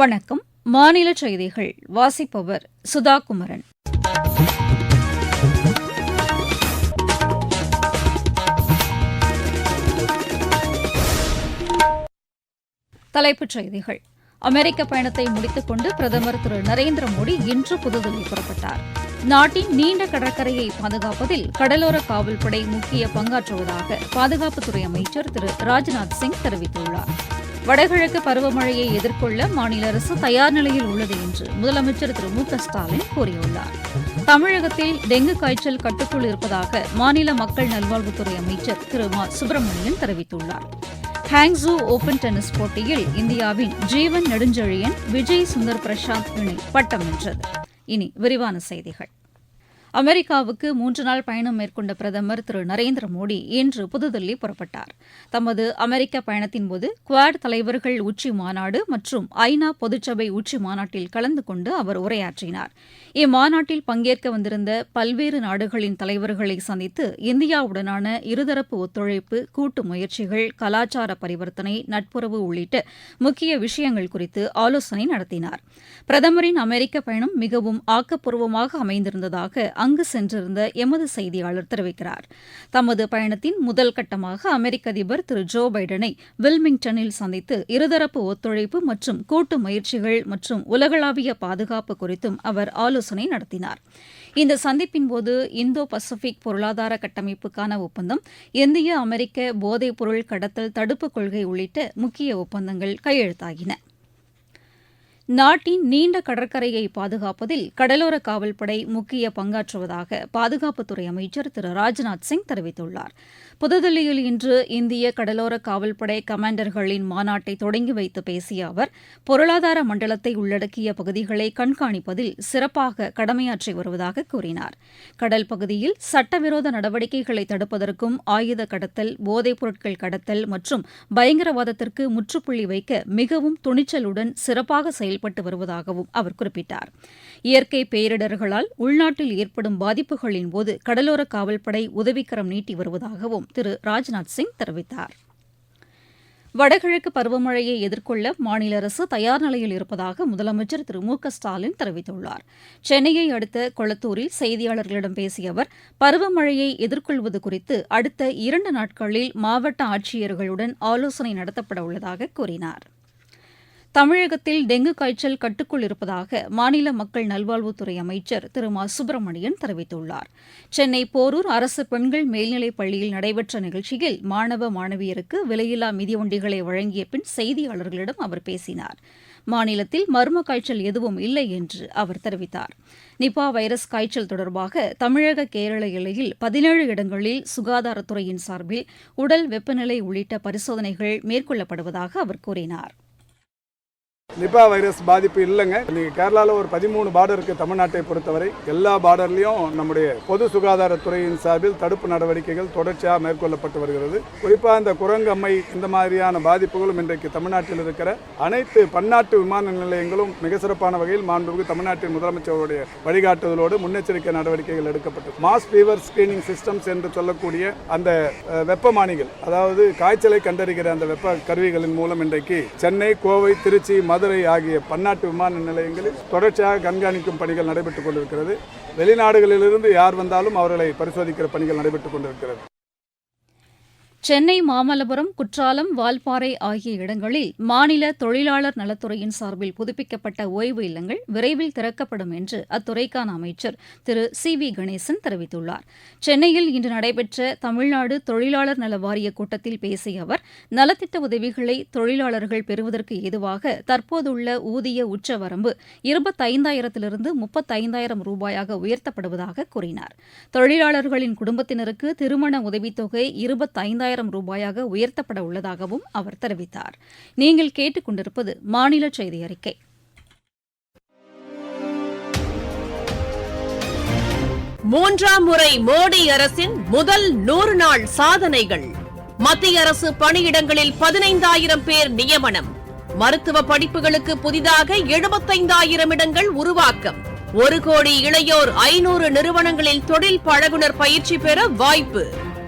வணக்கம். மாநில செய்திகள். வாசிப்பவர் சுதா குமரன் தலைப்புச் செய்திகள். அமெரிக்க பயணத்தை முடித்துக் கொண்டு பிரதமர் திரு நரேந்திர மோடி இன்று புதுதில்லி புறப்பட்டார். நாட்டின் நீண்ட கடற்கரையை பாதுகாப்பதில் கடலோர காவல்படை முக்கிய பங்காற்றுவதாக பாதுகாப்புத்துறை அமைச்சர் திரு ராஜ்நாத் சிங் தெரிவித்துள்ளார். வடகிழக்கு பருவமழையை எதிர்கொள்ள மாநில அரசு தயார் நிலையில் உள்ளது என்று முதலமைச்சர் திரு மு ஸ்டாலின் கூறியுள்ளார். தமிழகத்தில் டெங்கு காய்ச்சல் கட்டுக்குள் இருப்பதாக மாநில மக்கள் நல்வாழ்வுத்துறை அமைச்சர் திரு மா. சுப்பிரமணியன் தெரிவித்துள்ளார். ஹாங்ஸூ ஓபன் டென்னிஸ் போட்டியில் இந்தியாவின் ஜீவன் நெடுஞ்செழியன் விஜய் சுந்தர் பிரசாந்த் இணை பட்டம் வென்றது. இனி விரிவான செய்திகள். அமெரிக்காவுக்கு மூன்று நாள் பயணம் மேற்கொண்ட பிரதமர் திரு நரேந்திர மோடி இன்று புதுதில்லி புறப்பட்டார். தமது அமெரிக்க பயணத்தின்போது குவாட் தலைவர்கள் உச்சி மாநாடு மற்றும் ஐநா பொதுச்சபை உச்சி மாநாட்டில் கலந்து கொண்டு அவர் உரையாற்றினார். இம்மாநாட்டில் பங்கேற்க வந்திருந்த பல்வேறு நாடுகளின் தலைவர்களை சந்தித்து இந்தியாவுடனான இருதரப்பு ஒத்துழைப்பு கூட்டு முயற்சிகள் கலாச்சார பரிவர்த்தனை நட்புறவு உள்ளிட்ட முக்கிய விஷயங்கள் குறித்து ஆலோசனை நடத்தினார். பிரதமரின் அமெரிக்க பயணம் மிகவும் ஆக்கப்பூர்வமாக அமைந்திருந்ததாக அங்கு சென்றிருந்த எமது செய்தியாளர் தெரிவிக்கிறார். தமது பயணத்தின் முதல் கட்டமாக அமெரிக்க அதிபர் திரு ஜோ பைடனை வில்மிங்டனில் சந்தித்து இருதரப்பு ஒத்துழைப்பு மற்றும் கூட்டு முயற்சிகள் மற்றும் உலகளாவிய பாதுகாப்பு குறித்தும் அவர் ஆலோசனை நடத்தினார். இந்த சந்திப்பின்போது இந்தோ பசிபிக் பொருளாதார கட்டமைப்புக்கான ஒப்பந்தம் இந்திய அமெரிக்க போதைப் பொருள் கடத்தல் தடுப்புக் கொள்கை உள்ளிட்ட முக்கிய ஒப்பந்தங்கள் கையெழுத்தாகின. நாட்டின் நீண்ட கடற்கரையை பாதுகாப்பதில் கடலோர காவல்படை முக்கிய பங்காற்றுவதாக பாதுகாப்புத்துறை அமைச்சர் திரு. ராஜ்நாத் சிங் தெரிவித்துள்ளார். புதுதில்லியில் இன்று இந்திய கடலோர காவல்படை கமாண்டர்களின் மாநாட்டை தொடங்கி வைத்து பேசிய அவர் பொருளாதார மண்டலத்தை உள்ளடக்கிய பகுதிகளை கண்காணிப்பதில் சிறப்பாக கடமையாற்றி வருவதாக கூறினார். கடல் பகுதியில் சட்டவிரோத நடவடிக்கைகளை தடுப்பதற்கும் ஆயுத கடத்தல் போதைப் பொருட்கள் கடத்தல் மற்றும் பயங்கரவாதத்திற்கு முற்றுப்புள்ளி வைக்க மிகவும் துணிச்சலுடன் சிறப்பாக செயல்பட்டு வருவதாகவும் அவர் குறிப்பிட்டார். இயற்கை பேரிடர்களால் உள்நாட்டில் ஏற்படும் பாதிப்புகளின் போது கடலோர காவல்படை உதவிக்கரம் நீட்டி வருவதாகவும் திரு. ராஜ்நாத் சிங் தெரிவித்தார். வடகிழக்கு பருவமழையை எதிர்கொள்ள மாநில அரசு தயார் நிலையில் இருப்பதாக முதலமைச்சர் திரு. மு. ஸ்டாலின் தெரிவித்துள்ளார். சென்னையை அடுத்த கொளத்தூரில் செய்தியாளர்களிடம் பேசிய அவர் பருவமழையை எதிர்கொள்வது குறித்து அடுத்த இரண்டு நாட்களில் மாவட்ட ஆட்சியர்களுடன் ஆலோசனை நடத்தப்பட உள்ளதாக கூறினார். தமிழகத்தில் டெங்கு காய்ச்சல் கட்டுக்குள் இருப்பதாக மாநில மக்கள் நல்வாழ்வுத்துறை அமைச்சர் திரு மா. சுப்பிரமணியன் தெரிவித்துள்ளார். சென்னை போரூர் அரசு பெண்கள் மேல்நிலைப் பள்ளியில் நடைபெற்ற நிகழ்ச்சியில் மாணவ மாணவியருக்கு விலையில்லா மிதிவண்டிகளை வழங்கிய பின் செய்தியாளர்களிடம் அவர் பேசினார். மாநிலத்தில் மர்ம காய்ச்சல் எதுவும் இல்லை என்று அவர் தெரிவித்தார். நிபா வைரஸ் காய்ச்சல் தொடர்பாக தமிழக கேரள எல்லையில் பதினேழு இடங்களில் சுகாதாரத்துறையின் சார்பில் உடல் வெப்பநிலை உள்ளிட்ட பரிசோதனைகள் மேற்கொள்ளப்படுவதாக அவர் கூறினார். நிபா வைரஸ் பாதிப்பு இல்லைங்க. இன்னைக்கு கேரளாவில் ஒரு பதிமூணு பார்டர் இருக்குது தமிழ்நாட்டை பொறுத்தவரை. எல்லா பார்டர்லையும் நம்முடைய பொது சுகாதாரத்துறையின் சார்பில் தடுப்பு நடவடிக்கைகள் தொடர்ச்சியாக மேற்கொள்ளப்பட்டு வருகிறது. குறிப்பாக இந்த குரங்கம்மை இந்த மாதிரியான பாதிப்புகளும் இன்றைக்கு தமிழ்நாட்டில் இருக்கிற அனைத்து பன்னாட்டு விமான நிலையங்களும் மிக சிறப்பான வகையில் மாண்புமிகு தமிழ்நாட்டின் முதலமைச்சருடைய வழிகாட்டுதலோடு முன்னெச்சரிக்கை நடவடிக்கைகள் எடுக்கப்பட்டது மாஸ் ஃபீவர் ஸ்கிரீனிங் சிஸ்டம்ஸ் என்று சொல்லக்கூடிய அந்த வெப்பமானிகள் அதாவது காய்ச்சலை கண்டறிகிற அந்த வெப்ப கருவிகளின் மூலம் இன்றைக்கு சென்னை கோவை திருச்சி மதுரை ஆகிய பன்னாட்டு விமான நிலையங்களில் தொடர்ச்சியாக கண்காணிக்கும் பணிகள் நடைபெற்றுக் கொண்டிருக்கிறது. வெளிநாடுகளிலிருந்து யார் வந்தாலும் அவர்களை பரிசோதிக்கிற பணிகள் நடைபெற்றுக் கொண்டிருக்கிறது. சென்னை மாமல்லபுரம் குற்றாலம் வால்பாறை ஆகிய இடங்களில் மாநில தொழிலாளர் நலத்துறையின் சார்பில் புதுப்பிக்கப்பட்ட ஓய்வு இல்லங்கள் விரைவில் திறக்கப்படும் என்று அத்துறைக்கான அமைச்சர் திரு சி வி கணேசன் தெரிவித்துள்ளார். சென்னையில் இன்று நடைபெற்ற தமிழ்நாடு தொழிலாளர் நல வாரிய கூட்டத்தில் பேசிய அவர் நலத்திட்ட உதவிகளை தொழிலாளர்கள் பெறுவதற்கு ஏதுவாக தற்போதுள்ள ஊதிய உச்சவரம்பு இருபத்தைந்தாயிரத்திலிருந்து முப்பத்தைந்தாயிரம் ரூபாயாக உயர்த்தப்படுவதாக கூறினார். தொழிலாளர்களின் குடும்பத்தினருக்கு திருமண உதவித்தொகை இருபத்தைந்தாயிரம் ரூபாயாக உயர்த்தப்பட உள்ளதாகவும் அவர் தெரிவித்தார். நீங்கள் கேட்டுக் கொண்டிருப்பது மாநில செய்தி அறிக்கை. மூன்றாம் முறை மோடி அரசின் முதல் நூறு நாள் சாதனைகள். மத்திய அரசு பணியிடங்களில் பதினைந்தாயிரம் பேர் நியமனம். மருத்துவ படிப்புகளுக்கு புதிதாக எழுபத்தைந்தாயிரம் இடங்கள் உருவாக்கம். ஒரு கோடி இளையோர் ஐநூறு நிறுவனங்களில் தொழில் பழகுனர் பயிற்சி பெற வாய்ப்பு.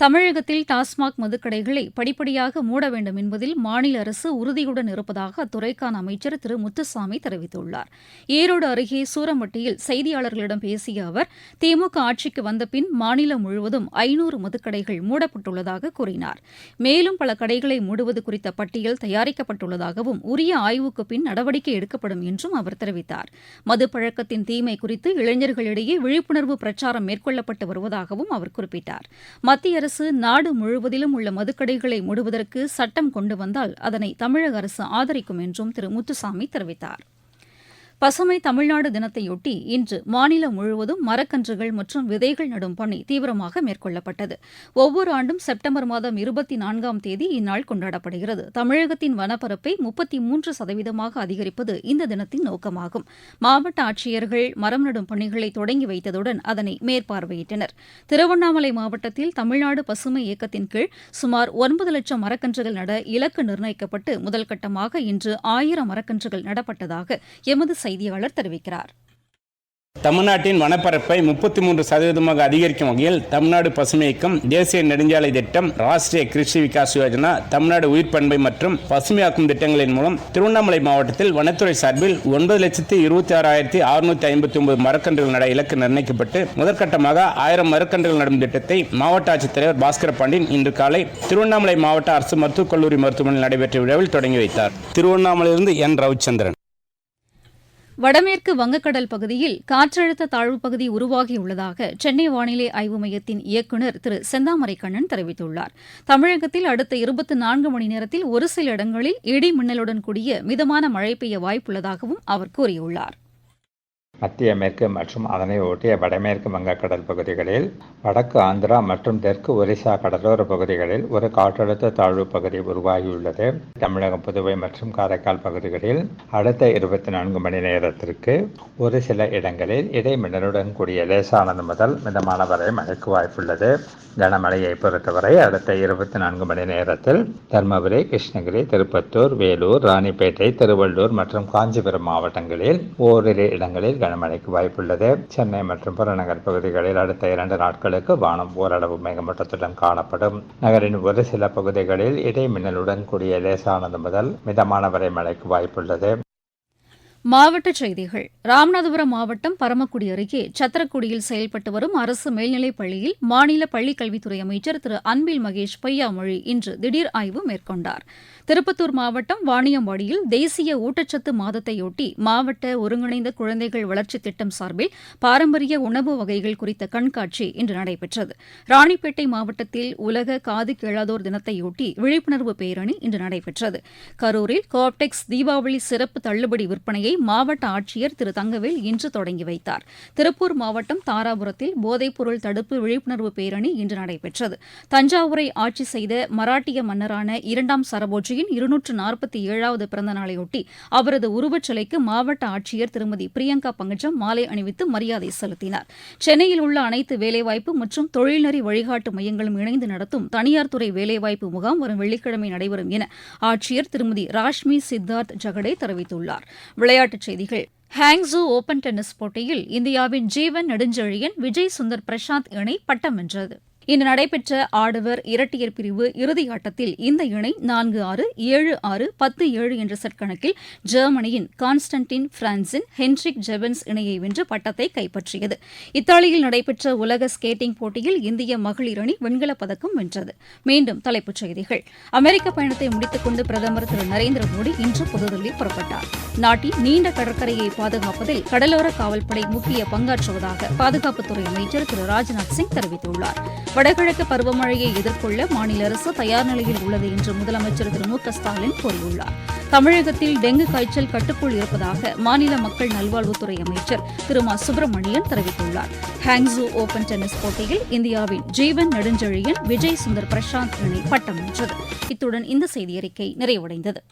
தமிழகத்தில் டாஸ்மாக் மதுக்கடைகளை படிப்படியாக மூட வேண்டும் என்பதில் மாநில அரசு உறுதியுடன் இருப்பதாக அத்துறைக்கான அமைச்சர் திரு முத்துசாமி தெரிவித்துள்ளார். ஈரோடு அருகே சூரம்பட்டியில் செய்தியாளர்களிடம் பேசிய அவர் திமுக ஆட்சிக்கு வந்த பின் மாநிலம் முழுவதும் ஐநூறு மதுக்கடைகள் மூடப்பட்டுள்ளதாக கூறினார். மேலும் பல கடைகளை மூடுவது குறித்த பட்டியல் தயாரிக்கப்பட்டுள்ளதாகவும் உரிய ஆய்வுக்கு பின் நடவடிக்கை எடுக்கப்படும் என்றும் அவர் தெரிவித்தார். மது பழக்கத்தின் தீமை குறித்து இளைஞர்களிடையே விழிப்புணர்வு பிரச்சாரம் மேற்கொள்ளப்பட்டு வருவதாகவும் அவர் குறிப்பிட்டார். மத்திய அரசு நாடு முழுவதிலும் உள்ள மதுக்கடைகளை மூடுவதற்கு சட்டம் கொண்டு வந்தால் அதனை தமிழக அரசு ஆதரிக்கும் என்றும் திரு முத்துசாமி தெரிவித்தார். பசுமை தமிழ்நாடு தினத்தையொட்டி இன்று மாநிலம் முழுவதும் மரக்கன்றுகள் மற்றும் விதைகள் நடும் பணி தீவிரமாக மேற்கொள்ளப்பட்டது. ஒவ்வொரு ஆண்டும் செப்டம்பர் மாதம் இருபத்தி நான்காம் தேதி இந்நாள் கொண்டாடப்படுகிறது. தமிழகத்தின் வனப்பரப்பை முப்பத்தி மூன்று சதவீதமாக அதிகரிப்பது இந்த தினத்தின் நோக்கமாகும். மாவட்ட ஆட்சியர்கள் மரம் நடும் பணிகளை தொடங்கி வைத்ததுடன் அதனை மேற்பார்வையிட்டனர். திருவண்ணாமலை மாவட்டத்தில் தமிழ்நாடு பசுமை இயக்கத்தின் கீழ் சுமார் ஒன்பது லட்சம் மரக்கன்றுகள் நட இலக்கு நிர்ணயிக்கப்பட்டு முதல் கட்டமாக இன்று ஆயிரம் மரக்கன்றுகள் நடப்பட்டதாக எமது செய்தியாளர் தெரிவிக்கிறார். தமிழ்நாட்டின் வனப்பரப்பை முப்பத்தி மூன்று சதவீதமாக அதிகரிக்கும் வகையில் தமிழ்நாடு பசுமை இயக்கம் தேசிய நெடுஞ்சாலை திட்டம் ராஷ்டிரிய கிருஷி விகாஸ் யோஜனா தமிழ்நாடு உயிர் பண்பை மற்றும் பசுமையாக்கும் திட்டங்களின் மூலம் திருவண்ணாமலை மாவட்டத்தில் வனத்துறை சார்பில் ஒன்பது லட்சத்தி இருபத்தி ஆறாயிரத்தி அறுநூத்தி ஐம்பத்தி ஒன்பது மரக்கன்றுகள் நட இலக்கு நிர்ணயிக்கப்பட்டு முதற்கட்டமாக ஆயிரம் மரக்கன்றுகள் நடும் திட்டத்தை மாவட்ட ஆட்சித்தலைவர் பாஸ்கர பாண்டியன் இன்று காலை திருவண்ணாமலை மாவட்ட அரசு மருத்துவக் கல்லூரி மருத்துவமனையில் நடைபெற்ற விழாவில் தொடங்கி வைத்தார். திருவண்ணாமலையிலிருந்து என். ரவிச்சந்திரன். வடமேற்கு வங்கக்கடல் பகுதியில் காற்றழுத்த தாழ்வுப் பகுதி உருவாகியுள்ளதாக சென்னை வானிலை ஆய்வு மையத்தின் இயக்குநர் திரு செந்தாமரை கண்ணன் தெரிவித்துள்ளார். தமிழகத்தில் அடுத்த இருபத்தி நான்கு மணி நேரத்தில் ஒரு சில இடங்களில் இடி மின்னலுடன் கூடிய மிதமான மழை பெய்ய வாய்ப்புள்ளதாகவும் அவர் கூறியுள்ளார். மத்திய மேற்கு மற்றும் அதனை ஒட்டிய வடமேற்கு வங்கக்கடல் பகுதிகளில் வடக்கு ஆந்திரா மற்றும் தெற்கு ஒரிசா கடலோர பகுதிகளில் ஒரு காற்றழுத்த தாழ்வு பகுதி உருவாகியுள்ளது. தமிழகம் புதுவை மற்றும் காரைக்கால் பகுதிகளில் அடுத்த இருபத்தி நான்கு மணி நேரத்திற்கு ஒரு சில இடங்களில் இடைமின்னலுடன் கூடிய லேசானது முதல் மிதமான வரை மழைக்கு வாய்ப்புள்ளது. கனமழையை பொறுத்தவரை அடுத்த இருபத்தி நான்கு மணி நேரத்தில் தருமபுரி கிருஷ்ணகிரி திருப்பத்தூர் வேலூர் ராணிப்பேட்டை திருவள்ளூர் மற்றும் காஞ்சிபுரம் மாவட்டங்களில் ஓரிரு இடங்களில் கனமழைக்கு வாய்ப்புள்ளது. சென்னை மற்றும் புறநகர் பகுதிகளில் அடுத்த இரண்டு நாட்களுக்கு வானம் ஓரளவு மேகமூட்டத்துடன் காணப்படும். நகரின் ஒரு சில பகுதிகளில் இடைமின்னலுடன் கூடிய லேசானது முதல் மிதமான வரை மழைக்கு வாய்ப்புள்ளது. மாவட்டச் செய்திகள். ராமநாதபுரம் மாவட்டம் பரமக்குடி அருகே சத்திரக்குடியில் செயல்பட்டு வரும் அரசு மேல்நிலைப் பள்ளியில் மாநில பள்ளிக் கல்வித்துறை அமைச்சர் திரு. அன்பில் மகேஷ் பொய்யாமொழி இன்று திடீர் ஆய்வு மேற்கொண்டார். திருப்பத்தூர் மாவட்டம் வாணியம்பாடியில் தேசிய ஊட்டச்சத்து மாதத்தையொட்டி மாவட்ட ஒருங்கிணைந்த குழந்தைகள் வளர்ச்சித் திட்டம் சார்பில் பாரம்பரிய உணவு வகைகள் குறித்த கண்காட்சி இன்று நடைபெற்றது. ராணிப்பேட்டை மாவட்டத்தில் உலக காது கேளாதோர் தினத்தையொட்டி விழிப்புணர்வு பேரணி இன்று நடைபெற்றது. கரூரில் கோப்டெக்ஸ் தீபாவளி சிறப்பு தள்ளுபடி விற்பனையை மாவட்ட ஆட்சியர் திரு தங்கவேல் இன்று தொடங்கி வைத்தார். திருப்பூர் மாவட்டம் தாராபுரத்தில் போதைப்பொருள் தடுப்பு விழிப்புணர்வு பேரணி இன்று நடைபெற்றது. தஞ்சாவூரை ஆட்சி செய்த மராட்டிய மன்னரான இரண்டாம் சரபோஜியின் இருநூற்று நாற்பத்தி ஏழாவது பிறந்த நாளையொட்டி அவரது உருவச் சிலைக்கு மாவட்ட ஆட்சியர் திருமதி பிரியங்கா பங்கஜம் மாலை அணிவித்து மரியாதை செலுத்தினார். சென்னையில் உள்ள அனைத்து வேலைவாய்ப்பு மற்றும் தொழில்நெறி வழிகாட்டு மையங்களும் இணைந்து நடத்தும் தனியார் துறை வேலைவாய்ப்பு முகாம் வரும் வெள்ளிக்கிழமை நடைபெறும் என ஆட்சியர் திருமதி ராஷ்மி சித்தார்த் ஜகடே தெரிவித்துள்ளார். விளையாட்டு விளையாட்டுச் செய்திகள். ஹாங்ஸோ ஓபன் டென்னிஸ் போட்டியில் இந்தியாவின் ஜீவன் நெடுஞ்செழியன் விஜய் சுந்தர் பிரசாந்த் இணை பட்டம் வென்றது. இன்று நடைபெற்ற ஆடவர் இரட்டையர் பிரிவு இறுதியாட்டத்தில் இந்த இணை நான்கு ஆறு ஏழு ஆறு பத்து ஏழு என்ற செட் கணக்கில் ஜெர்மனியின் கான்ஸ்டன்டின் பிரான்சின் ஹென்ரிக் ஜெபன்ஸ் இணையை வென்று பட்டத்தை கைப்பற்றியது. இத்தாலியில் நடைபெற்ற உலக ஸ்கேட்டிங் போட்டியில் இந்திய மகளிர் அணி வெண்கலப் பதக்கம் வென்றது. மீண்டும் தலைப்புச் செய்திகள். அமெரிக்க பயணத்தை முடித்துக் கொண்டு பிரதமர் திரு நரேந்திர மோடி இன்று புதுதில்லி புறப்பட்டார். நாட்டின் நீண்ட கடற்கரையை பாதுகாப்பதில் கடலோர காவல்படை முக்கிய பங்காற்றுவதாக பாதுகாப்புத்துறை அமைச்சர் திரு ராஜ்நாத் சிங் தெரிவித்துள்ளார். வடகிழக்கு பருவமழையை எதிர்கொள்ள மாநில அரசு தயார் நிலையில் உள்ளது என்று முதலமைச்சர் திரு மு க ஸ்டாலின் கூறியுள்ளார். தமிழகத்தில் டெங்கு காய்ச்சல் கட்டுக்குள் இருப்பதாக மாநில மக்கள் நல்வாழ்வுத்துறை அமைச்சர் திரு மா சுப்பிரமணியன் தெரிவித்துள்ளார். ஹாங்ஸோ ஓபன் டென்னிஸ் போட்டியில் இந்தியாவின் ஜீவன் நெடுஞ்செழியன் விஜய் சுந்தர் பிரசாந்த் இணை பட்டம் வென்றது. இத்துடன் இந்த செய்தியறிக்கை நிறைவடைந்தது.